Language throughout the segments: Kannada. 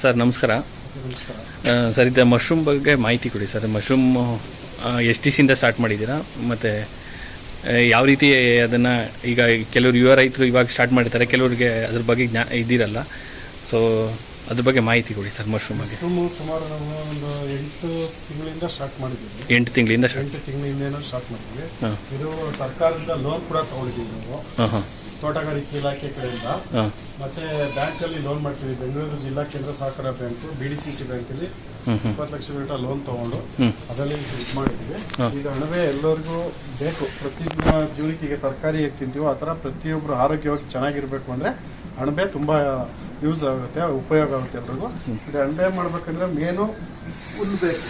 ಸರ್ ನಮಸ್ಕಾರ. ಸರ್ ಇದು ಮಶ್ರೂಮ್ ಬಗ್ಗೆ ಮಾಹಿತಿ ಕೊಡಿ ಸರ್. ಮಶ್ರೂಮ್ ಎಷ್ಟು ದಿವಸದಿಂದ ಸ್ಟಾರ್ಟ್ ಮಾಡಿದ್ದೀರಾ? ಮತ್ತು ಯಾವ ರೀತಿ ಅದನ್ನು ಈಗ ಕೆಲವರು ಯುವ ರೈತರು ಇವಾಗ ಸ್ಟಾರ್ಟ್ ಮಾಡಿರ್ತಾರೆ ಕೆಲವರಿಗೆ ಅದ್ರ ಬಗ್ಗೆ ಜ್ಞಾ ಇದ್ದೀರಲ್ಲ ಸೊ ಅದ್ರ ಬಗ್ಗೆ ಮಾಹಿತಿ ಕೊಡಿ ಸರ್ ಮಶ್ರೂಮ್ ಬಗ್ಗೆ. ಮಶ್ರೂಮು ಸುಮಾರು ನಾವು ಒಂದು ಎಂಟು ತಿಂಗಳಿಂದ ಸ್ಟಾರ್ಟ್ ಮಾಡಿದ್ದೀವಿ. ಎಂಟು ತಿಂಗಳಿಂದ ಎಂಟು ತಿಂಗಳಿಂದ ಸ್ಟಾರ್ಟ್ ಮಾಡಿದ್ವಿ ಹಾಂ. ಇದು ಸರ್ಕಾರದಿಂದ ಲೋನ್ ಕೂಡ ತಗೊಂಡಿದ್ದೀವಿ ನಾವು. ಹಾಂ ಹಾಂ. ತೋಟಗಾರಿಕೆ ಇಲಾಖೆ ಕಡೆಯಿಂದ. ಹಾಂ. ಮತ್ತೆ ಬ್ಯಾಂಕಲ್ಲಿ ಲೋನ್ ಮಾಡ್ತೀವಿ ಬೆಂಗಳೂರು ಜಿಲ್ಲಾ ಕೇಂದ್ರ ಸಹಕಾರ bank B D C C ಬ್ಯಾಂಕಲ್ಲಿ ಇಪ್ಪತ್ತು ಲಕ್ಷ ಗಂಟ ಲೋನ್ ತಗೊಂಡು ಅದರಲ್ಲಿ ಇದು ಮಾಡಿದ್ವಿ. ಈಗ ಅಣಬೆ ಎಲ್ಲರಿಗೂ ಬೇಕು. ಪ್ರತಿದಿನ ಜೀವನಕ್ಕೆ ಈಗ ತರಕಾರಿ ಹೇಗೆ ತಿಂತೀವೋ ಆ ಥರ ಪ್ರತಿಯೊಬ್ಬರು ಆರೋಗ್ಯವಾಗಿ ಚೆನ್ನಾಗಿರ್ಬೇಕು ಅಂದರೆ ಅಣಬೆ ತುಂಬ ಯೂಸ್ ಆಗುತ್ತೆ ಉಪಯೋಗ ಆಗುತ್ತೆ ಎಲ್ರಿಗೂ. ಇದು ಅಣಬೆ ಮಾಡ್ಬೇಕಂದ್ರೆ ಮೇನು ಹುಲ್ಲು ಬೇಕು.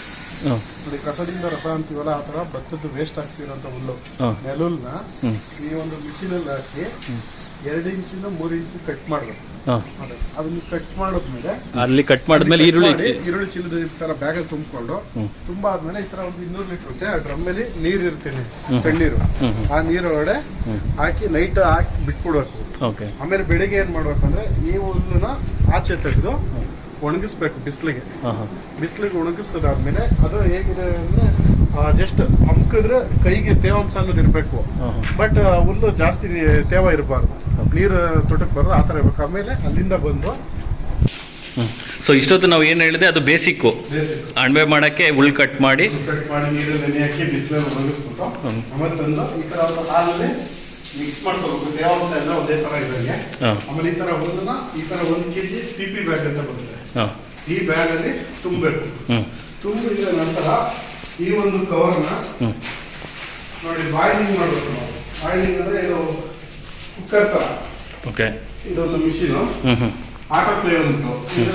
ನೋಡಿ ಕಸದಿಂದ ರಸ ಅಂತೀವಲ್ಲ ಆ ಥರ ಭತ್ತದ್ದು ವೇಸ್ಟ್ ಆಗ್ತಿರೋಂಥ ಹುಲ್ಲು. ನೆಲುಲ್ನ ಈ ಒಂದು ಮಿಷಿನಲ್ಲಿ ಹಾಕಿ ಎರಡು ಇಂಚಿಂದ ಮೂರು ಇಂಚು ಕಟ್ ಮಾಡಬೇಕು. ಅದನ್ನು ಅದನ್ನ ಕಟ್ ಮಾಡಿದ್ಮೇಲೆ ಅಲ್ಲಿ ಕಟ್ ಮಾಡಿದ್ಮೇಲೆ ಈರುಳ್ಳಿ ಈರುಳ್ಳಿ ಚೀಲದ ತರ ಬ್ಯಾಗ್ ತುಂಬಿಕೊಂಡು. ತುಂಬಾ ಆದ್ಮೇಲೆ ಈ ತರ ಒಂದು ಇನ್ನೂರು ಲೀಟರ್ ಇರುತ್ತೆ. ಆ ಡ್ರಮ್ಮಲ್ಲಿ ನೀರು ಇರ್ತೀನಿ ತಣ್ಣೀರು. ಆ ನೀರೊಳಗಡೆ ಹಾಕಿ ನೈಟ್ ಹಾಕಿ ಬಿಟ್ಬಿಡ್ಬೇಕು. ಆಮೇಲೆ ಬೆಳಿಗ್ಗೆ ಏನ್ ಮಾಡ್ಬೇಕು ಅಂದ್ರೆ ಈ ಹುಲ್ಲುನ ಆಚೆ ತೆಗೆದು ಒಣಗಿಸ್ಬೇಕು ಬಿಸಿಲಿಗೆ. ಬಿಸಿಲಿಗೆ ಒಣಗಿಸಿದಾದ್ಮೇಲೆ ಅದು ಹೇಗಿದೆ ಅಂದ್ರೆ ಜಸ್ಟ್ ಅಮ್ಕಿದ್ರೆ ಕೈಗೆ ತೇವಾಂಶ ಅನ್ನೋದು ಇರಬೇಕು. ಬಟ್ ಹುಲ್ಲು ಜಾಸ್ತಿ ತೇವ ಇರಬಾರ್ದು. ನೀರು ತೋಟಕ್ಕೆ ಬರೋದು ಆ ಥರ ಇರಬೇಕು. ಆಮೇಲೆ ಅಲ್ಲಿಂದ ಬಂದು ಸೊ ಇಷ್ಟೊತ್ತು ನಾವು ಏನು ಹೇಳಿದೆ ಅದು ಬೇಸಿಕ್ಕು ಬೇಸಿಕ್ ಅಣಬೆ ಮಾಡೋಕ್ಕೆ ಉಳ್ ಕಟ್ ಮಾಡಿ. ಕಟ್ ಮಾಡಿ ನೀರಲ್ಲಿ ನೆನೆ ಹಾಕಿ ಬಿಸಿಲಲ್ಲಿ ಒಣಗಿಸ್ಬಿಟ್ಟು. ಆಮೇಲೆ ತಂದು ಈ ಥರ ಒಂದು ಹಾಲಲ್ಲಿ ಮಿಕ್ಸ್ ಮಾಡ್ಕೋಬೇಕು. ತೇವಾಂಶ ಎಲ್ಲ ಒಂದೇ ಥರ ಇದ್ದಂಗೆ. ಆಮೇಲೆ ಈ ಥರ ಒಂದನ್ನ ಈ ಥರ ಒಂದು ಕೆಜಿ ಪಿ ಪಿ ಬ್ಯಾಗ್ ಅಂತ ಬರುತ್ತೆ. ಈ ಬ್ಯಾಗಲ್ಲಿ ತುಂಬಬೇಕು. ತುಂಬಿದ ನಂತರ ಈ ಒಂದು ಕವರ್ನ ನೋಡಿ ಬಾಯ್ಲಿಂಗ್ ಮಾಡಬೇಕು ನಾವು. ಬಾಯ್ಲಿಂಗ್ ಅಂದ್ರೆ ಇದು ಕುಕ್ಕರ್ ತರ. ಓಕೆ. ಇದೊಂದು ಮಿಷಿನ್ ಹ್ಞೂ ಹ್ಞೂ ಆಟೋ ಪ್ಲೇ ಉಂಟು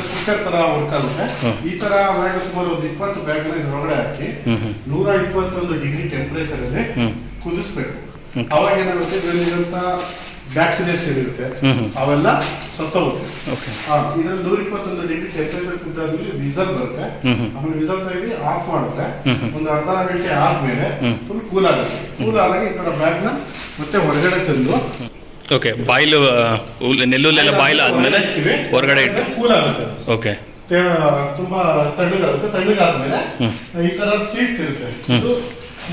ಕುಕ್ಕರ್ ತರ ವರ್ಕ್ ಆಗುತ್ತೆ. ಹ್ಮ್. ಈ ತರ ಒಳಗೆ ಸುಮಾರು ಒಂದು ಇಪ್ಪತ್ತು ಬ್ಯಾಗ್ ಒಳಗಡೆ ಹಾಕಿ ನೂರ ಇಪ್ಪತ್ತೊಂದು ಡಿಗ್ರಿ ಟೆಂಪರೇಚರ್ ಅಲ್ಲಿ ಹ್ಮ್. ಕುದಿಸ್ಬೇಕು. ಅವಾಗ ಏನಾಗುತ್ತೆ? ಇದರಲ್ಲಿರುವಂತ ಬ್ಯಾಕ್ಟೀರಿಯಾಸ್ ಏನಿರುತ್ತೆ ಹ್ಮ್ ಹ್ಮ್. ಅವೆಲ್ಲ ಸತ್ತೋಗುತ್ತೆ. ಇದ್ರಲ್ಲಿ ನೂರ ಇಪ್ಪತ್ತೊಂದು ಡಿಗ್ರಿ ಟೆಂಪರೇಚರ್ ಕುದ್ದಾದ್ಮೇಲೆ ವಿಸಲ್ ಬರುತ್ತೆ. ಹ್ಮ್ ಹ್ಮ್. ಆಮೇಲೆ ವಿಸಲ್ ತೆಗೆದು ಆಫ್ ಮಾಡಿದ್ರೆ ಹ್ಮ್ ಹ್ಮ್. ಒಂದು ಅರ್ಧ ಗಂಟೆ ಆದ್ಮೇಲೆ ಹ್ಮ್. ಫುಲ್ ಕೂಲ್ ಆಗುತ್ತೆ. ಕೂಲ್ ಆದಾಗ ಈ ತರ ಬ್ಯಾಗ್ನ ಮತ್ತೆ ಹೊರಗಡೆ ತಂದು ಓಕೆ ಬಾಯ್ಲು ನೆಲ್ಲೂಲೆಲ್ಲ ನೆಲ್ಲುಲ್ಲೆಲ್ಲ ಆದ್ಮೇಲೆ ಆದಮೇಲೆ ಹೊರಗಡೆ ಇಟ್ಟು ಕೂಲ್ ಆಗುತ್ತೆ. ಓಕೆ ತುಂಬಾ ತಣ್ಣಗಾಗುತ್ತೆ. ತಣ್ಣಗಾದ್ಮೇಲೆ. ಈ ತರ ಸೀಡ್ಸ್ ಇರುತ್ತೆ.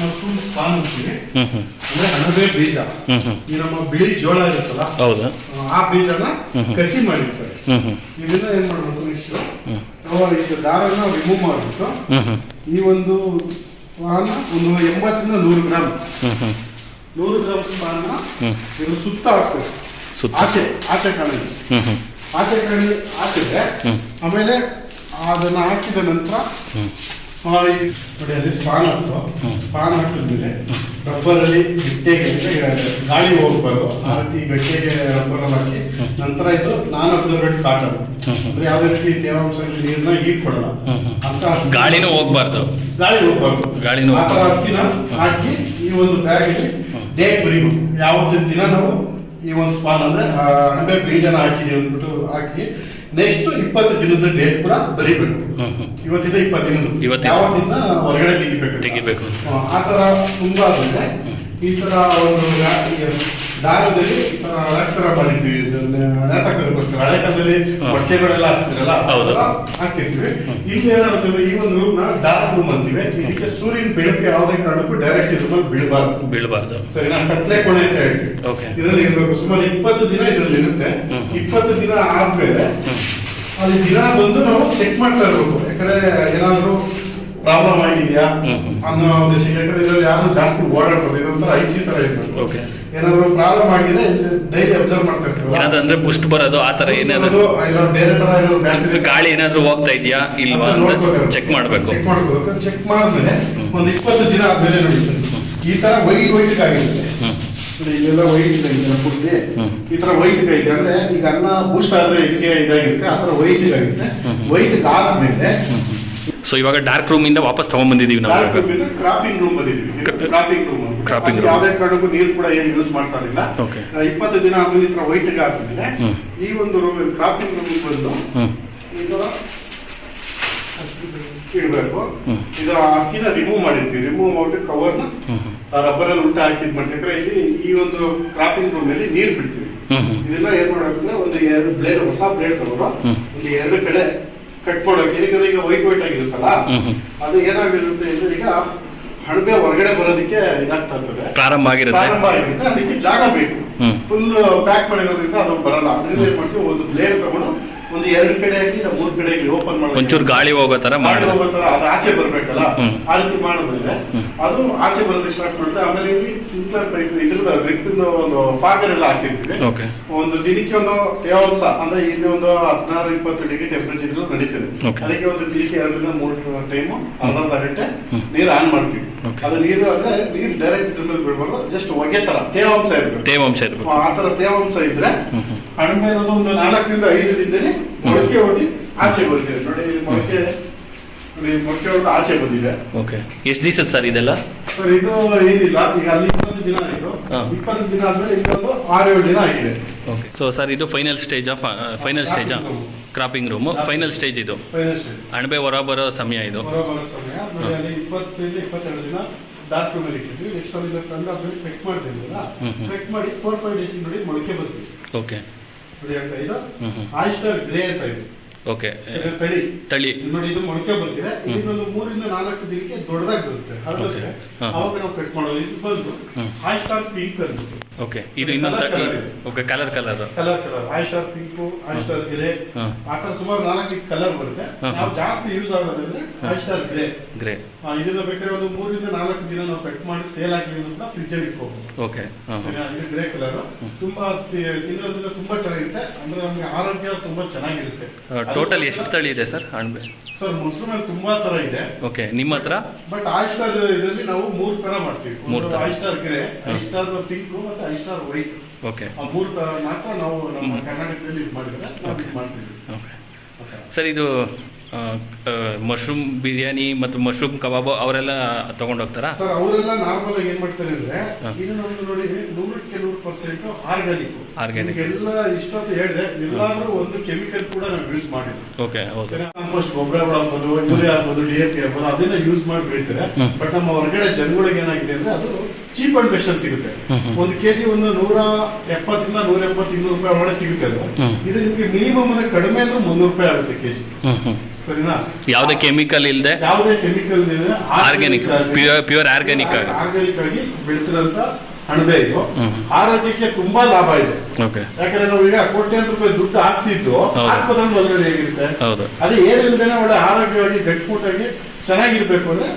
ಮಶ್ರೂಮ್ ಸ್ಪಾನ್ ಅಂತೀವಿ. ಅಂದ್ರೆ ಅಣಬೆ ಬೀಜ. ಈ ನಮ್ಮ ಬಿಳಿ ಜೋಳ ಇರುತ್ತಲ್ಲ ಹೌದು. ಆ ಬೀಜನ. ಕಸಿ ಮಾಡಿರ್ತಾರೆ. ಇದನ್ನ ಏನ್ ಮಾಡ್ಬೇಕು ನೆಕ್ಸ್ಟ್ ನಾವು ಈಗ ದಾರನ ರಿಮೂವ್ ಮಾಡ್ಬಿಟ್ಟು ಈ ಒಂದು ಸ್ಪಾನ್ ಒಂದು ಎಂಬತ್ತರಿಂದ ನೂರು ಗ್ರಾಮ್. ನೂರು ಗ್ರಾಮ್ ಸ್ಪಾನ್ ಇದು ಸುತ್ತ ಹಾಕ್ಬೇಕು ಸುತ್ತ. ಆಚೆ ಆಚೆ ಕಾಣಿ. ಹ್ಞೂ ಹ್ಞೂ ಆಚೆ ಕಾಣಿ ಹಾಕಿದ್ರೆ ಆಮೇಲೆ ಅದನ್ನ ಹಾಕಿದ ನಂತರ ನೋಡಿ ಅಲ್ಲಿ ಸ್ಪಾನ್ ಹಾಕ್ತು ಸ್ಪಾನ್ ಹಾಕಿದ್ಮೇಲೆ ರಬ್ಬರ್ ಅಲ್ಲಿ ಗಟ್ಟಿಗೆ ಗಾಳಿ ಹೋಗ್ಬಾರ್ದು. ಆ ರೀತಿ ಗಟ್ಟಿಗೆ ರಬ್ಬರ್ ಹಾಕಿ ನಂತರ ಇದು ನಾನ್ ಅಬ್ಸರ್ವೆಂಟ್ ಕಾಟನ್. ಅಂದ್ರೆ ಯಾವ್ದೇ ರೀತಿ ತೇವಾಂಶ ನೀರನ್ನ ಹೀರ್ಕೊಡಲ್ಲ. ಅಂತ ಗಾಳಿನೂ ಹೋಗ್ಬಾರ್ದು. ಗಾಳಿ ಹೋಗ್ಬಾರ್ದು. ಗಾಳಿನೂ ಆ ಥರ ಹತ್ತಿನ ಹಾಕಿ ಈ ಒಂದು ಬ್ಯಾಗ್ ಡೇಟ್ ಬರೀಬೇಕು ಯಾವತ್ತಿನ ದಿನ ನಾವು ಈ ಒಂದು ಸ್ಪಾನ್ ಅಂದ್ರೆ ಆ ಅಣಬೆ ಬೀಜನ ಹಾಕಿದೀವಿ ಅಂದ್ಬಿಟ್ಟು ಹಾಕಿ ನೆಕ್ಸ್ಟ್ ಇಪ್ಪತ್ತು ದಿನದ ಡೇಟ್ ಕೂಡ ಬರೀಬೇಕು. ಇವತ್ತಿಂದ ಇಪ್ಪತ್ತು ದಿನದ. ಯಾವತ್ತಿಂದ ಹೊರಗಡೆ ತೆಗಿಬೇಕು ತೆಗಿಬೇಕು. ಆ, ತರ ತುಂಬಾ ಆದ್ಮೇಲೆ ಈ ತರ ಒಂದು ದಾರದಲ್ಲಿ ಈ ತರ ಮಾಡಿದ್ವಿ ನೇತಾಕೋದಕ್ಕೋಸ್ಕರ ಹಳೆ ಕಾಲದಲ್ಲಿ. ಮೊಟ್ಟೆಗಳೆಲ್ಲ ಹಾಕ್ತಿರಲ್ಲ ಹಾಕಿರ್ತೀವಿ. ಇಲ್ಲಿ ಏನಾಗುತ್ತೆ ಈ ಒಂದು ರೂಮ್ನ ಡಾರ್ಕ್ ರೂಮ್ ಅಂತೀವಿ. ಇದಕ್ಕೆ ಸೂರ್ಯನ ಬೆಳಕು ಯಾವುದೇ ಕಾರಣಕ್ಕೂ ಡೈರೆಕ್ಟ್ ಇದ್ರ ಮೇಲೆ ಬೀಳಬಾರ್ದು. ಬೀಳಬಾರ್ದು. ಸರಿ ನಾ ಕತ್ಲೆ ಕೊನೆ ಅಂತ ಹೇಳ್ತೀವಿ. Okay. ಇದರಲ್ಲಿ ಇರಬೇಕು. ಸುಮಾರು ಇಪ್ಪತ್ತು ದಿನ ಇದರಲ್ಲಿ ಇರುತ್ತೆ. ಇಪ್ಪತ್ತು ದಿನ ಆದ್ಮೇಲೆ ಅಲ್ಲಿ ದಿನ ಬಂದು ನಾವು ಚೆಕ್ ಮಾಡ್ತಾ ಇರ್ಬೇಕು. ಯಾಕಂದ್ರೆ ಏನಾದ್ರು ಪ್ರಾಬ್ಲಮ್ ಆಗಿದೆಯಾ. ಅನ್ನೋ ಉದ್ದೇಶಕ್ಕೆ ಯಾಕಂದ್ರೆ ಇದ್ರಲ್ಲಿ ಯಾರು ಜಾಸ್ತಿ ಓಡಾಡ್ಬೋದು ಇದೊಂಥರ ಐ ಸಿ ತರ ಇರ್ತದೆ. ಏನಾದ್ರು ಪ್ರಾಬ್ಲಮ್ ಆಗಿದೆ ಡೈಲಿ ಅಬ್ಸರ್ವ್ ಮಾಡ್ತಾ ಇರ್ತೀವಿ ಅಂದ್ರೆ ಬರೋದು ಆ ಥರ ಏನಾದ್ರು? ಬೇರೆ ತರ ಏನಾದ್ರು ಗಾಳಿ ಏನಾದ್ರು ಹೋಗ್ತಾ ಇದೆಯಾ ಇಲ್ವಾ ಚೆಕ್ ಮಾಡಬೇಕು. ಚೆಕ್ ಮಾಡ್ಬೇಕು ಚೆಕ್ ಮಾಡಿದ್ಮೇಲೆ ಒಂದು ಇಪ್ಪತ್ತು ದಿನ ಆದ್ಮೇಲೆ ನೋಡಿ ಈ ತರ ವೈಟ್ ವೈಟ್ ಆಗಿರುತ್ತೆ ಇಲ್ಲೆಲ್ಲ ವೈಟ್ ಇದೆ ಇದೆಲ್ಲ ಪೂರ್ತಿ ಈ ತರ ವೈಟ್ ಇದೆ ಅಂದ್ರೆ ಈಗ ಅನ್ನ ಬೂಸ್ಟ್ ಆದ್ರೆ ಹೆಂಗೆ ಇದಾಗಿರುತ್ತೆ? ಆ ತರ ವೈಟ್ ಆಗಿರುತ್ತೆ ವೈಟ್ ಆದ್ಮೇಲೆ ಸೊ ಇವಾಗ ಡಾರ್ಕ್ ರೂಮಿಂದ ವಾಪಸ್ ತಗೊಂಡ್ಬಂದಿದ್ದೀವಿ ನಾವು ಇವಾಗ. ಕ್ರಾಪಿಂಗ್ ರೂಮ್ ಬಂದಿದ್ವಿ ಕ್ರಾಪಿಂಗ್ ರೂಮ್ Cropping ರೂಮ್ ಯಾವುದೇ ಕಾರಣಕ್ಕೂ ನೀರು ಕೂಡ ಏನು ಯೂಸ್ ಮಾಡ್ತಾ ಇಲ್ಲ. Okay. ಆ, ಇಪ್ಪತ್ತು ದಿನ ಆದ್ಮೇಲೆ ಈ ತರ ವೈಟ್ ಆದ್ಮೇಲೆ ಹ್ಮ್. ಈ ಒಂದು ರೂಮ್ ಕ್ರಾಪಿಂಗ್ ರೂಮ್ ಬಂದು ಹ್ಞೂ ತರ ಇಡಬೇಕು. ಹ್ಮ್. ಇದು ಅಕ್ಕಿನ ರಿಮೂವ್ ಮಾಡಿರ್ತೀವಿ. ರಿಮೂವ್ ಮಾಡಿ ಕವರ್ನ ಹ್ಞೂ ಹ್ಞೂ ರಬ್ಬರ್ ಅಲ್ಲಿ ಉಲ್ಟಾ ಹಾಕಿದ್ ಮಾಡ್ತಿದ್ರೆ ಇಲ್ಲಿ ಈ ಒಂದು ಕ್ರಾಪಿಂಗ್ ರೂಮ್ ಅಲ್ಲಿ ನೀರು ಬಿಡ್ತೀವಿ. ಹ್ಞೂ ಹ್ಞೂ ಇದೆಲ್ಲ ಏನ್ ಮಾಡ್ಬೇಕಂದ್ರೆ ಒಂದು ಎರಡು ಬ್ಲೇಡ್ ಹೊಸ ಬ್ಲೇಡ್ ತಗೊಂಡು ಇಲ್ಲಿ ಒಂದು ಎರಡು ಕಡೆ ಕಟ್ ಈಗ ಯಾಕಂದ್ರೆ ಈಗ ವೈಟ್ ವೈಟ್ ಆಗಿರುತ್ತಲ್ಲ. ಅದು ಏನಾಗಿರುತ್ತೆ ಅಂದ್ರೆ ಈಗ ಹಣಬೆ ಹೊರಗಡೆ ಬರೋದಕ್ಕೆ ಇದಾಗ್ತಾ ಇರ್ತದೆ. ಪ್ರಾರಂಭ ಆಗಿರುತ್ತೆ. ಪ್ರಾರಂಭ ಆಗಿರುತ್ತೆ ಅದಕ್ಕೆ ಜಾಗ ಬೇಕು. ಫುಲ್ ಪ್ಯಾಕ್ ಮಾಡಿರೋದ್ರಿಂದ ಅದು ಬರಲ್ಲ. ಅದರಿಂದ ಏನ್ ಮಾಡ್ತೀವಿ ಒಂದು ಬ್ಲೇಡ್ ತಗೊಂಡು ಒಂದು ಎರಡು ಕಡೆ ಆಗಲಿ ಇಲ್ಲ ಮೂರು ಕಡೆ ಆಗಲಿ ಓಪನ್ ಮಾಡಿ ಒಂಚೂರು ಗಾಳಿ ಹೋಗೋ ತರ ಮಾಡಿ ಹೋಗೋ ತರ ಅದು ಆಚೆ ಬರ್ಬೇಕಲ್ಲ. ಆ ರೀತಿ ಮಾಡಿದ್ರೆ. ಅದು ಆಚೆ ಬರೋದಕ್ಕೆ ಸ್ಟಾರ್ಟ್ ಮಾಡುತ್ತೆ ಆಮೇಲೆ ಇಲ್ಲಿ ಸಿಂಪ್ಲರ್ ಪೈಪ್ ಇದ್ರದ ಡ್ರಿಪ್ ಒಂದು ಫಾಗರ್ ಎಲ್ಲ ಹಾಕಿರ್ತೀವಿ ಒಂದು ದಿನಕ್ಕೆ ಒಂದು ತೇವಾಂಶ ಅಂದ್ರೆ ಇಲ್ಲಿ ಒಂದು ಹದಿನಾರು ಇಪ್ಪತ್ತು ಡಿಗ್ರಿ ಟೆಂಪರೇಚರ್ ನಡೀತದೆ ಅದಕ್ಕೆ ಒಂದು ದಿನಕ್ಕೆ ಎರಡರಿಂದ ಮೂರು ಟೈಮ್ ಅರ್ಧ ಅರ್ಧ ಗಂಟೆ. ನೀರು ಆನ್ ಮಾಡ್ತೀವಿ. ಅದು ನೀರು ಅಂದ್ರೆ ನೀರು ಡೈರೆಕ್ಟ್ ಇದ್ರ ಮೇಲೆ ಬಿಡ್ಬಾರ್ದು ಜಸ್ಟ್ ಹೊಗೆ ತರ ತೇವಾಂಶ ಇರಬೇಕು. ತೇವಾಂಶ ಇರಬೇಕು. ಆ ತರ ತೇವಾಂಶ ಇದ್ರೆ ಹಣ್ಣು ಅನ್ನೋದು ಒಂದು ನಾಲ್ಕರಿಂದ ಐದು ದಿನದಲ್ಲಿ ಮೊಳಕೆ ಹೋಗಿ ಆಚೆ ಬರ್ತೀವಿ ನೋಡಿ ಮೊಳಕೆ ನೋಡಿ ಮೊಳಕೆ ಹೊಡೆದು ಆಚೆ ಬಂದಿದೆ. ಓಕೆ ಎಷ್ಟು ದಿವಸ ಸರ್ ಇದೆಲ್ಲ? ಸರ್ ಇದು ಏನಿಲ್ಲ. ಈಗ ಅಲ್ಲಿ ಇಪ್ಪತ್ತು ದಿನ ಆಯ್ತು. ಹಾ. ಇಪ್ಪತ್ತು ದಿನ ಆದ್ಮೇಲೆ ಇನ್ನೊಂದು ಆರು ಏಳು ದಿನ ಆಗಿದೆ. ಓಕೆ ಸೊ ಸರ್ ಇದು ಫೈನಲ್ ಸ್ಟೇಜ್ ಫೈನಲ್ ಸ್ಟೇಜಾ ಕ್ರಾಪಿಂಗ್ ರೂಮ್ ಫೈನಲ್ ಸ್ಟೇಜ್ ಇದು. ಫೈನಲ್ ಸ್ಟೇಜ್ ಅಣಬೆ ಹೊರ ಬರೋ ಸಮಯ ಇದು. ಬರೋ ಸಮಯ. ಆಮೇಲೆ ಅಲ್ಲಿ ಇಪ್ಪತ್ತರಿಂದ ಇಪ್ಪತ್ತೆರಡು ದಿನ ಡಾರ್ಕ್ ಮೇಲೆ ಇಟ್ಟಿದ್ವಿ. ನೆಕ್ಸ್ಟ್ ಅಲ್ಲಿ ತಂದು ಅದ್ರಲ್ಲಿ ಕಟ್ ಮಾಡ್ತಿದ್ವಲ್ಲ? ಹ್ಮ್ ಹ್ಮ್. ಕಟ್ ಮಾಡಿ ಫೋರ್ ಫೈವ್ ಡೇಸ್ ನೋಡಿ ಮೊಳಕೆ ಬರ್ತೀವಿ ಓಕೆ ನೋಡಿ ಅಂತ ಇದು ಹ್ಮ್ ಹ್ಮ್. ಆಯಿಸ್ಟರ್ ಗ್ರೇ ಅಂತ ಇದು. ಓಕೆ. ತಳಿ. ತಳಿ. ನೋಡಿ ಇದು ಮೊಳಕೆ ಬರ್ತಿದೆ ಇನ್ನೊಂದು ಮೂರಿಂದ ನಾಲ್ಕು ದಿನಕ್ಕೆ ದೊಡ್ಡದಾಗಿ ಬರುತ್ತೆ. ಹರಿದ್ರೆ ಅವಾಗ ನಾವು ಕಟ್ ಮಾಡೋದು ಇದು ಬಂದು ಹೈ ಸ್ಟಾರ್ ಪಿಂಕ್ ಅಂತ ಓಕೆ. ಇದು ಇನ್ನೊಂದು. Okay colour colour colour colour oyster pink oyster grey ಆ ಆತರ ಸುಮಾರು ನಾಲ್ಕು ಕಲರ್ ಬರುತ್ತೆ. ನಾವು ಜಾಸ್ತಿ ಯೂಸ್ ಆಗೋದಂದ್ರೆ ಆಯಿಸ್ಟಾರ್ ಗ್ರೇ ಗ್ರೇ ಆ, ಇದನ್ನ ಬೇಕಾದ್ರೆ ಒಂದು ಮೂರಿಂದ ನಾಲ್ಕು ದಿನ ನಾವು ಕಟ್ ಮಾಡಿ ಸೇಲ್ ಆಗಿರೋದು ಕೂಡ ಫ್ರಿಜ್ ಅಲ್ಲಿ ಇಟ್ಕೋಬಹುದು ಓಕೆ. ಹಾಂ ಇದು ಗ್ರೇ ಕಲರ್ ತುಂಬಾ ತಿನ್ನೋದ್ರಿಂದ ತುಂಬಾ ಚೆನ್ನಾಗಿರುತ್ತೆ. ಅಂದ್ರೆ ನಮಗೆ ಆರೋಗ್ಯ ತುಂಬಾ ಚೆನ್ನಾಗಿರುತ್ತೆ. ಟೋಟಲ್ ಎಷ್ಟು ತಳಿ ಇದೆ ಸರ್? ಅಣಬೆ ಸರ್ ಮೊಸರಿನಲ್ಲಿ ತುಂಬಾ ತರ ಇದೆ. ಓಕೆ ನಿಮ್ಮ ಹತ್ರ? ಬಟ್ ಆಯಿಸ್ಟಾರ್ ಇದರಲ್ಲಿ ನಾವು ಮೂರು ತರ ಮಾಡ್ತೀವಿ. ಮೂರು ತರ. ಆಯಿಸ್ಟಾರ್ ಗ್ರೇ ಆಯಿಸ್ಟಾರ್ ಪಿಂಕ್ ಮತ್ತೆ ಆಯಿಸ್ಟಾರ್ ವೈಟ್. ಓಕೆ ಆ ಮೂರ್ ತರ ಮಾತ್ರ ನಾವು ನಮ್ಮ ಕರ್ನಾಟಕದಲ್ಲಿ ಇದು ಮಾಡಿದ್ರೆ ನಾವು ಮಾಡ್ತೀವಿ ಓಕೆ ಸರ್ ಇದು ಮಶ್ರೂಮ್ ಬಿರಿಯಾನಿ ಮತ್ತು ಮಶ್ರೂಮ್ ಕಬಾಬ್ ಅವರೆಲ್ಲ ತಗೊಂಡೋಗ್ತಾರಾ? ಸರ್ ಅವರೆಲ್ಲ ನಾರ್ಮಲ್ ಆಗಿ ಏನ್ ಮಾಡ್ತಾರೆ ಅಂದ್ರೆ ಇದು ನಮ್ದು ನೋಡಿ ನೂರಕ್ಕೆ ನೂರು ಪರ್ಸೆಂಟ್ ಆರ್ಗಾನಿಕ್ ಆರ್ಗ್ಯಾನಿಕ್ ಎಲ್ಲ ಇಷ್ಟೊತ್ತು ಹೇಳಿದೆ. ಎಲ್ಲಾದ್ರೂ ಒಂದು ಕೆಮಿಕಲ್ ಕೂಡ ನಾವು ಯೂಸ್ ಮಾಡಿಲ್ಲ. ಓಕೆ ಓಕೆ ಕಾಂಪೋಸ್ಟ್ ಗೊಬ್ಬರಗಳು ಹಾಕ್ಬೋದು ಯೂರಿಯಾ ಹಾಕ್ಬೋದು ಡಿ ಎ ಪಿ ಹಾಕ್ಬೋದು ಅದನ್ನ ಯೂಸ್ ಮಾಡಿ ಬೆಳಿತಾರೆ ಬಟ್ ನಮ್ಮ ಹೊರಗಡೆ ಜನಗಳಿಗೆ ಏನಾಗಿದೆ ಅಂದ್ರೆ ಅದು ಚೀಪ್ ಅಂಡ್ ಬೆಸ್ಟ್ ಅಲ್ಲಿ ಸಿಗುತ್ತೆ. ಒಂದು ಕೆಜಿ ಒಂದು ನೂರ ಎಪ್ಪತ್ತರಿಂದ ನೂರ ಎಪ್ಪತ್ತು ಇನ್ನೂರು ರೂಪಾಯಿ ಒಳಗಡೆ ಸಿಗುತ್ತೆ ಅದು ಇದು ನಿಮಗೆ ಮಿನಿಮಮ್ ಅಂದ್ರೆ ಕಡಿಮೆ ಅಂದ್ರೆ ಮುನ್ನೂರು ರೂಪಾಯಿ ಆಗುತ್ತೆ ಕೆಜಿ ಸರಿನಾ? ಯಾವುದೇ ಕೆಮಿಕಲ್ ಇಲ್ಲದೆ ಯಾವುದೇ chemical organic pure pure organic ಆಗಿ. ಆರ್ಗ್ಯಾನಿಕ್ ಆಗಿ ಬೆಳೆಸಿರೋಂತ ಅಣಬೆ ಇದು. ಆರೋಗ್ಯಕ್ಕೆ ತುಂಬಾ ಲಾಭ ಇದೆ. ಓಕೆ ಯಾಕಂದ್ರೆ ನಾವು ಈಗ ಕೋಟ್ಯಾಂತರ ರೂಪಾಯಿ ದುಡ್ಡು ಆಸ್ತಿ ಇದ್ದು ಆಸ್ಪತ್ರೆ ಒಳಗಡೆ ಹೇಗಿರುತ್ತೆ? ಅದೇ ಏನಿಲ್ದೇನೆ ಒಳ್ಳೆ ಆರೋಗ್ಯವಾಗಿ ಗಟ್ಟಿಮುಟ್ಟಾಗಿ ಚೆನ್ನಾಗಿರ್ಬೇಕು ಅಂದ್ರೆ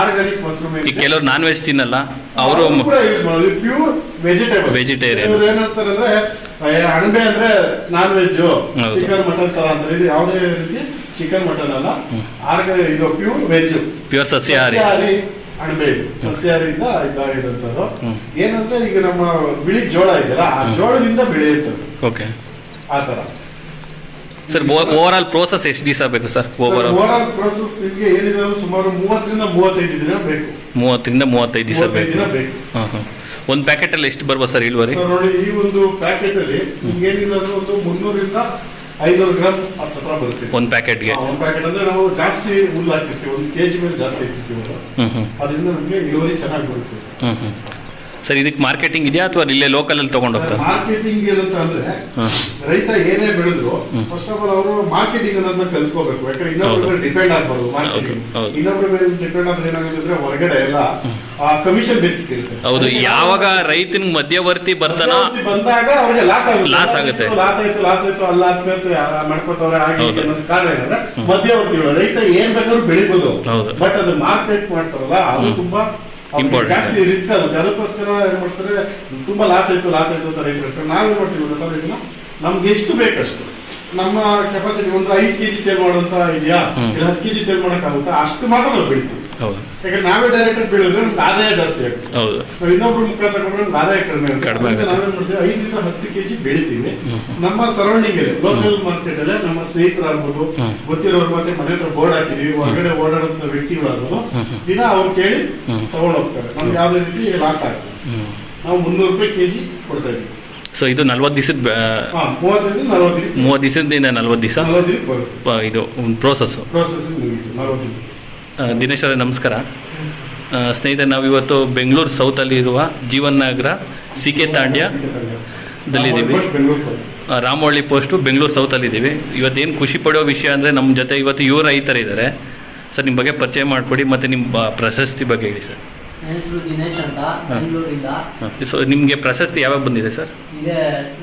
ಆರ್ಗಾನಿಕ್ ಮಶ್ರೂಮ್ ಈ ಕೆಲವರು ನಾನ್ ವೆಜ್ ತಿನ್ನಲ್ಲ ಅವರು ಕೂಡ ಯೂಸ್ ಮಾಡೋದು. ಪ್ಯೂರ್ ವೆಜಿಟೇಬಲ್ ವೆಜಿಟೇರಿಯನ್ ಏನಂತಾರೆ ಅಂದ್ರೆ ಅಣಬೆ ಅಂದ್ರೆ ನಾನ್ ವೆಜ್ ಚಿಕನ್ ಮಟನ್ ತರ ಅಂತಾರೆ. ಇದು ಯಾವುದೇ ರೀತಿ ಚಿಕನ್ ಮಟನ್ ಅಲ್ಲ ಆರ್ಗ ಇದು ಪ್ಯೂರ್ ವೆಜ್ ಪ್ಯೂರ್ ಸಸ್ಯಾಹಾರಿ. ಸಸ್ಯಾಹಾರಿ ಅಣಬೆ ಇದು ಸಸ್ಯಾಹಾರಿಯಿಂದ ಇದಾಗಿರುತ್ತದು. ಏನಂದ್ರೆ ಈಗ ನಮ್ಮ ಬಿಳಿ ಜೋಳ ಇದೆಯಲ್ಲ ಆ ಜೋಳದಿಂದ ಬೆಳೆಯುತ್ತದೆ ಓಕೆ ಆ ತರ ಸರ್ ಓವರ್ ಆಲ್ ಪ್ರೋಸೆಸ್ ಎಷ್ಟು ದಿವಸ ಬೇಕು sir over all over all process ನಿಮಗೆ ಏನಿದ್ರು ಸುಮಾರು ಮೂವತ್ತರಿಂದ ಮೂವತ್ತೈದು ದಿನ ಬೇಕು. ಮೂವತ್ತರಿಂದ ಮೂವತ್ತೈದು ದಿವಸ ಬೇಕು. ಹಾಂ ಹಾಂ. ಒಂದು ಪ್ಯಾಕೆಟಲ್ಲಿ ಎಷ್ಟು ಬರ್ಬೋದು ಸರ್ ಇಳುವರಿ? ಸರ್ ನೋಡಿ ಈ ಒಂದು ಪ್ಯಾಕೆಟ್ ಅಲ್ಲಿ ಏನಿಲ್ಲ ಒಂದು ಮುನ್ನೂರಿಂದ ಐನೂರು ಗ್ರಾಮ್ ಹತ್ರ ಬರುತ್ತೆ. ಒಂದು ಪ್ಯಾಕೆಟ್ಗೆ? ಒಂದು ಪ್ಯಾಕೆಟ್ ಅಂದ್ರೆ ನಾವು ಜಾಸ್ತಿ ಹುಲ್ಲು ಹಾಕಿರ್ತೀವಿ ಒಂದು ಕೆಜಿ ಮೇಲೆ ಜಾಸ್ತಿ ಹಾಕಿರ್ತೀವಿ ಅದರಿಂದ ನಮಗೆ ಇಳುವರಿ ಚೆನ್ನಾಗಿ ಬರುತ್ತೆ. ಸರ್ ಇದಕ್ಕೆ ಮಾರ್ಕೆಟಿಂಗ್ ಇದೆಯಾ ಅಥವಾ ಇಲ್ಲೇ ಲೋಕಲಲ್ಲಿ ತೊಗೊಂಡು ಹೋಗ್ತಾರೆ ಮಾರ್ಕೆಟಿಂಗ್ ಏನಂತ ಅಂದ್ರೆ ಹಾಂ. ರೈತ ಏನೇ ಬೆಳೆದ್ರು ಫಸ್ಟ್ ಆಫ್ ಆಲ್ ಅವರು ಮಾರ್ಕೆಟಿಂಗ್ ಅನ್ನೋದನ್ನ ಕಲ್ತ್ಕೋಬೇಕು. ಯಾಕಂದ್ರೆ ಇನ್ನೊಬ್ಬರ. ಮೇಲೆ ಡಿಪೆಂಡ್ ಆಗ್ಬಾರ್ದು ಮಾರ್ಕೆಟಿಂಗ್. ಹೌದು, ಹೌದು. ಇನ್ನೊಬ್ಬರ ಮೇಲೆ ಡಿಪೆಂಡ್ ಆದ್ರೆ ಏನಾಗುತ್ತೆ ಅಂದ್ರೆ ಹೊರಗಡೆ ಎಲ್ಲ ಕಮಿಷನ್ ಬೇಸಿಕ್ ಇರುತ್ತೆ. ಹೌದು ಯಾವಾಗ ರೈತನ ಮಧ್ಯವರ್ತಿ ಬರ್ತಾನೋ ಮಧ್ಯವರ್ತಿ ಬಂದಾಗ ಅವ್ರಿಗೆ ಲಾಸ್ ಆಗುತ್ತೆ. ಲಾಸ್ ಆಗುತ್ತೆ. ಲಾಸ್ ಆಯ್ತು ಲಾಸ್ ಆಯ್ತು ಅಲ್ಲ ಮಾಡ್ಕೋತವ್ರೆ ಹಾಗೆ ಹೌದು. ಹೀಗೆ ಅನ್ನೋದು ಕಾರಣ ಏನಂದ್ರೆ ಮಧ್ಯವರ್ತಿಗಳು. ರೈತ ಏನ್ ಬೇಕಾದ್ರೂ ಬೆಳಿಬೋದು. ಹೌದು. ಬಟ್ ಅದು ಮಾರ್ಕೆಟ್ ಮಾಡ್ತಾರಲ್ಲ ಅದು ತುಂಬಾ Important. ಜಾಸ್ತಿ ರಿಸ್ಕ್ ಆಗುತ್ತೆ ಅದಕ್ಕೋಸ್ಕರ ಏನ್ ಮಾಡ್ತಾರೆ ತುಂಬಾ ಲಾಸ್ ಆಯ್ತು ಲಾಸ್ ಆಯ್ತು ಅಂತ ರೈತರು ಹೇಳ್ತಾರೆ ನಾವೇನ್ ಮಾಡ್ತೀವಿ ಗೊತ್ತಾ ಸರ್ ಇದನ್ನ? ನಮ್ಗೆ ಎಷ್ಟು ಬೇಕಷ್ಟು? ನಮ್ಮ ಕೆಪಾಸಿಟಿ ಒಂದು ಐದು ಕೆಜಿ ಸೇಲ್ ಮಾಡುವಂತ ಇದೆಯಾ? ಹತ್ತು ಕೆಜಿ ಸೇಲ್ ಮಾಡಕ್ಕಾಗುತ್ತಾ? ಅಷ್ಟು ಮಾತ್ರ ನಾವು ಬೆಳಿತೀವಿ. ಹೌದು. ಯಾಕಂದ್ರೆ ನಾವೇ ಡೈರೆಕ್ಟರ್ ಬೀಳಿದ್ರೆ ನಮ್ಗೆ ಆದಾಯ ಜಾಸ್ತಿ ಆಗುತ್ತೆ. ಹೌದು. ನಾವು ಇನ್ನೊಬ್ರು ಮುಖ ತಗೊಂಡ್ರೆ ನಮ್ಗೆ ಆದಾಯ ಕಡಿಮೆ ಆಗುತ್ತೆ. ಕಡಿಮೆ ಅದಕ್ಕೆ. ನಾವೇನ್ ಮಾಡ್ತೀವಿ? ಐದರಿಂದ ಹತ್ತು ಕೆಜಿ ಬೆಳಿತೀವಿ. ನಮ್ಮ ಸರೌಂಡಿಂಗ್ ಇದೆ ಲೋಕಲ್ ಮಾರ್ಕೆಟ್ ಅಲ್ಲಿ ನಮ್ಮ ಸ್ನೇಹಿತರಾಗ್ಬೋದು ಹ್ಮ್. ಗೊತ್ತಿರೋರು ಮತ್ತೆ ಮನೆ ಹತ್ರ ಬೋರ್ಡ್ ಹಾಕಿದೀವಿ ಹೊರಗಡೆ ಓಡಾಡುವಂತ ವ್ಯಕ್ತಿಗಳಾಗ್ಬೋದು. ದಿನ ಅವ್ರು ಕೇಳಿ ಹ್ಮ್. ತಗೊಂಡ್ ಹೋಗ್ತಾರೆ ನಮ್ಗೆ ಯಾವ್ದೇ ರೀತಿ ಲಾಸ್ ಆಗ್ತದೆ ಹ್ಞೂ ನಾವು ಮುನ್ನೂರು ರೂಪಾಯಿ ಕೆಜಿ ಕೊಡ್ತಾ ಇದೀವಿ ಸೊ ಇದು ನಲ್ವತ್ತು ದಿವಸದ ಹಾ ಮೂವತ್ತರಿಂದ ನಲವತ್ತು ಮೂವತ್ತು ದಿವಸದಿಂದ ನಲ್ವತ್ತು ದಿವಸ? ನಲವತ್ತು ಬರುತ್ತೆ. ಇದು ಒಂದು ಪ್ರೋಸೆಸ್ ಮುಗೀತು ನಲವತ್ತು ದಿನೇಶ್ ಅವರೇ ನಮಸ್ಕಾರ. ಸ್ನೇಹಿತರೆ ನಾವಿವತ್ತು ಬೆಂಗಳೂರು ಸೌತಲ್ಲಿ ಇರುವ ಜೀವನ್ ನಗರ ಸಿ ಕೆ ತಾಂಡ್ಯ ದಲ್ಲಿದ್ದೀವಿ. ಬೆಂಗಳೂರು ಸರ್ ಆ, ರಾಮವಳ್ಳಿ ಪೋಸ್ಟು ಬೆಂಗಳೂರು ಸೌತಲ್ಲಿ ಇದ್ದೀವಿ. ಇವತ್ತೇನು ಖುಷಿ ಪಡೋ ವಿಷಯ ಅಂದರೆ ನಮ್ಮ ಜೊತೆ ಇವತ್ತು ಯುವ ರೈತರಿದ್ದಾರೆ ಸರ್ ನಿಮ್ಮ ಬಗ್ಗೆ ಪರಿಚಯ ಮಾಡಿಕೊಡಿ ಮತ್ತು ನಿಮ್ಮ ಬ- ಪ್ರಶಸ್ತಿ ಬಗ್ಗೆ ಹೇಳಿ ಸರ್. ನನ್ನ ಹೆಸರು ದಿನೇಶ್ ಅಂತ. ಬೆಂಗಳೂರಿಂದ. ಸೊ ನಿಮಗೆ ಪ್ರಶಸ್ತಿ ಯಾವಾಗ ಬಂದಿದೆ ಸರ್? ಇದೇ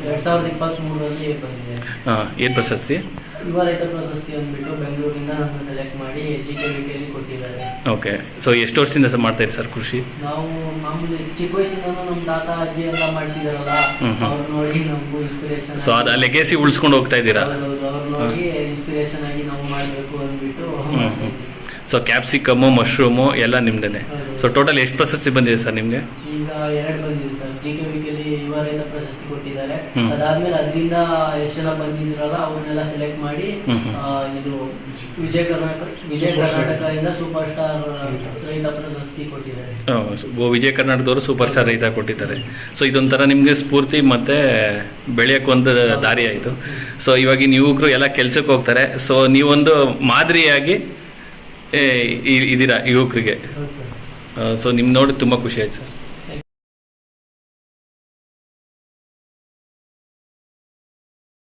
ಎರಡ್ ಸಾವಿರದ ಇಪ್ಪತ್ತ್ಮೂರರಲ್ಲಿ ಬಂದಿದೆ. ಹಾಂ ಏನು ಪ್ರಶಸ್ತಿ? ಯುವ ರೈತ ಪ್ರಶಸ್ತಿ ಅಂದ್ಬಿಟ್ಟು ಬೆಂಗಳೂರಿಂದ ನನ್ನ ಸೆಲೆಕ್ಟ್ ಮಾಡಿ ಜಿ ಕೆ ವಿ ಕೆಲಿ ಕೊಟ್ಟಿದ್ದಾರೆ. ಓಕೆ ಸೊ ಎಷ್ಟು ವರ್ಷದಿಂದ ಸರ್ ಇರಿ ಸರ್ ಕೃಷಿ? ನಾವು ಮಾಮೂಲಿ ಚಿಕ್ಕ ವಯಸ್ಸಿಂದನೂ ನಮ್ಮ ತಾತ ಅಜ್ಜಿ ಎಲ್ಲ ಮಾಡ್ತಿದಾರಲ್ಲ ಹ್ಮ್ ಹ್ಮ್. ಅವ್ರು ನೋಡಿ ನಮಗೂ ಇನ್ಸ್ಪಿರೇಷನ್ ಸೊ ಅದು ಲೆಗೇಸಿ ಉಳಿಸ್ಕೊಂಡು ಹೋಗ್ತಾ ಇದ್ದೀರಾ? ಅವ್ರು ನೋಡಿ ಇನ್ಸ್ಪಿರೇಷನ್ ಆಗಿ ನಾವು ಮಾಡಬೇಕು ಅಂದ್ಬಿಟ್ಟು ಹ್ಞೂ ಹ್ಞೂ ಸೊ ಕ್ಯಾಪ್ಸಿಕಮ್ಮು ಮಶ್ರೂಮು ಎಲ್ಲ ನಿಮ್ದೇನೆ. ಸೊ ಟೋಟಲ್ ಎಷ್ಟು ಪ್ರಶಸ್ತಿ ಬಂದಿದೆ ಸರ್ ನಿಮಗೆ? ಈಗ ಎರಡು ಬಂದಿದೆ ಸರ್. ಜಿ ಕೆ ವಿಕೆಲಿ ಯುವ ರೈತ ಪ್ರಶಸ್ತಿ ಕೊಟ್ಟಿದ್ದಾರೆ. ಹ್ಮ್. ಅದಾದ್ಮೇಲೆ ಅದರಿಂದ ಎಷ್ಟೆಲ್ಲ ಬಂದಿದ್ರಲ್ಲ ಅವ್ರನ್ನೆಲ್ಲ ಸೆಲೆಕ್ಟ್ ಮಾಡಿ ಹ್ಮ್ ಹ್ಮ್. ಆ, ಇದು ವಿಜಯ ಕರ್ನಾಟಕ ವಿಜಯ ಕರ್ನಾಟಕದಿಂದ ಸೂಪರ್ ಸ್ಟಾರ್ ರೈತ ಪ್ರಶಸ್ತಿ ಕೊಟ್ಟಿದ್ದಾರೆ. ವಿಜಯ ಕರ್ನಾಟಕದವರು ಸೂಪರ್ ಸ್ಟಾರ್ ರೈತ ಕೊಟ್ಟಿದ್ದಾರೆ. ಸೊ ಇದೊಂಥರ ನಿಮಗೆ ಸ್ಫೂರ್ತಿ ಮತ್ತು ಬೆಳೆಯೋಕ್ಕೊಂದು ದಾರಿ ಆಯಿತು ಸೊ ಇವಾಗ ನೀವು ಯುವಕರು ಎಲ್ಲ ಕೆಲ್ಸಕ್ಕೆ ಹೋಗ್ತಾರೆ. ಸೊ ನೀವೊಂದು ಮಾದರಿಯಾಗಿ ಇದ್ದೀರಾ ಯುವಕರಿಗೆ. ಸೊ ನಿಮ್ ನೋಡಿ ತುಂಬ ಖುಷಿ ಆಯ್ತು ಸರ್.